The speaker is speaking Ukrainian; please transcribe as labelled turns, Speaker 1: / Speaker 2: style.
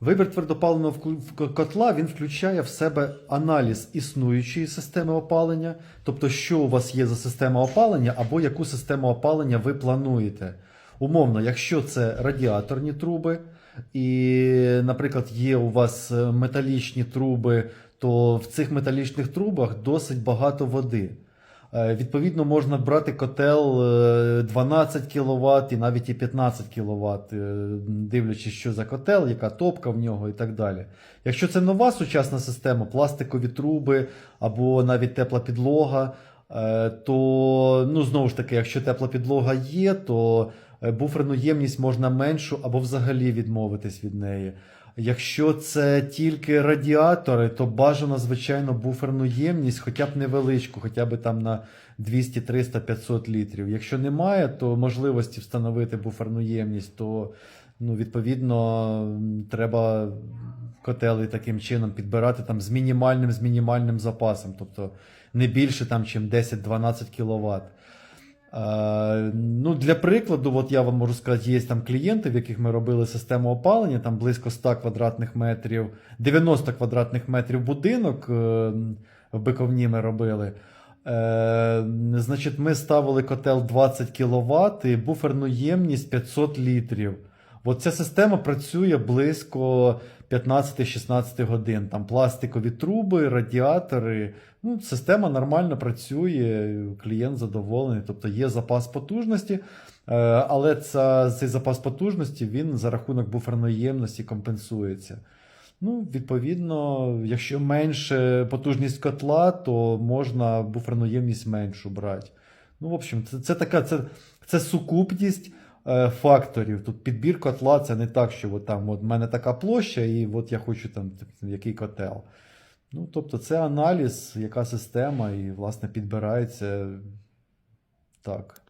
Speaker 1: Вибір твердопаливного котла він включає в себе аналіз існуючої системи опалення, тобто, що у вас є за система опалення, або яку систему опалення ви плануєте. Умовно, якщо це радіаторні труби, і, наприклад, є у вас е, металічні труби, то в цих металічних трубах досить багато води. Е, Відповідно, можна брати котел е, 12 кВт і навіть і 15 кВт, дивлячись, що за котел, яка топка в нього і так далі. Якщо це нова сучасна система, пластикові труби або навіть тепла підлога, е, то ну, знову ж таки, якщо тепла підлога є, то е, буферну ємність можна меншу або взагалі відмовитись від неї. Якщо це тільки радіатори, то бажано, звичайно, буферну ємність, хоча б невеличку, хоча б там на 200, 300, 500 літрів. Якщо немає, то можливості встановити буферну ємність, то ну, відповідно м, котели таким чином підбирати там з мінімальним, з мінімальним запасом, тобто не більше там, чим 10-12 кВт. Е, ну, для прикладу, от я вам можу сказати, є там клієнти, в яких ми робили систему опалення, там близько 100 квадратних метрів, 90 квадратних метрів будинок е, в Биковні ми робили. Е, значить, ми ставили котел 20 кВт і буферну ємність 500 літрів. От ця система працює близько 15-16 годин. Там пластикові труби, радіатори. Ну, система нормально працює, клієнт задоволений, тобто є запас потужності, е, але ця, цей запас потужності він за рахунок буферної ємності компенсується. Ну, відповідно, якщо менше потужність котла, то можна буферну ємність меншу брати. Ну, в общем, це, це така це, це сукупність факторів. Тут підбір котла це не так, що от там от в мене така площа, і от я хочу там типу, який котел. Ну, тобто, це аналіз, яка система, і, власне, підбирається так.